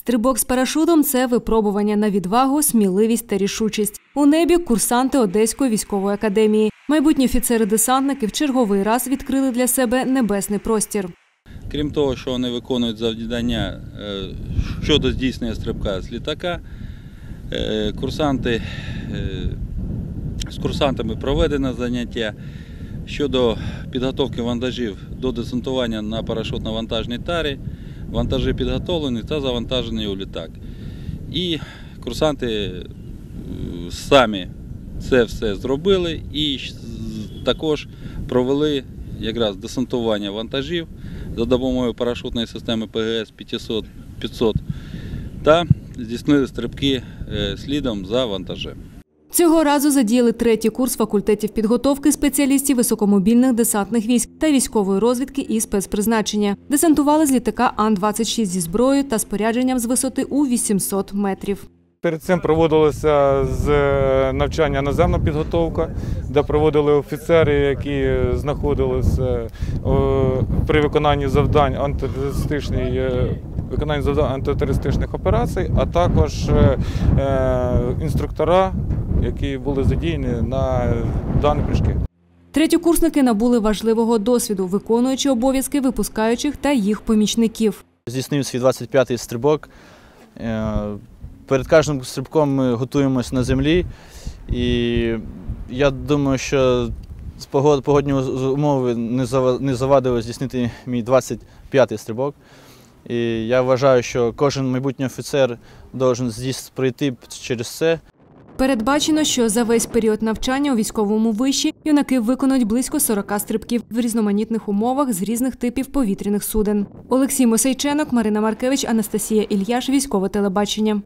Стрибок з парашутом це випробування на відвагу, сміливість та рішучість. У небі курсанти Одеської військової академії. Майбутні офіцери-десантники в черговий раз відкрили для себе небесний простір. Крім того, що вони виконують завдання е, щодо здійснення стрибка з літака, е, курсанти, е, з курсантами проведено заняття щодо підготовки вантажів до десантування на парашютно-вантажній тарі. Вантажі підготовлені та завантажені у літак. І курсанти е, самі це все зробили і також провели якраз десантування вантажів за допомогою парашутної системи ПГС 500 500 та здійснили стрибки е, слідом за вантажем. Цього разу задіяли третій курс факультетів підготовки спеціалістів високомобільних десантних військ та військової розвідки і спецпризначення. Десантували з літака Ан-26 зі зброєю та спорядженням з висоти у 800 метрів. Перед цим проводилося з е, навчання наземна підготовка, де проводили офіцери, які знаходилися е, при виконанні завдань антитерористичної е, виконанні завдань антитерористичних операцій, а також інструктора, які були задіяні на дані прыжки. Третьокурсники набули важливого досвіду, виконуючи обов'язки випускаючих та їх помічників. здійснив свій 25-й стрибок. Е, Перед кожним стрибком ми готуємося на землі. І я думаю, що погодні з- умови не завадили здійснити мій 25-й стрибок. І я вважаю, що кожен майбутній офіцер має пройти через це. Передбачено, що за весь період навчання у військовому виші юнаки виконують близько 40 стрибків в різноманітних умовах з різних типів повітряних суден. Олексій Мосейченок, Марина Маркевич, Анастасія Ільяш, військове телебачення.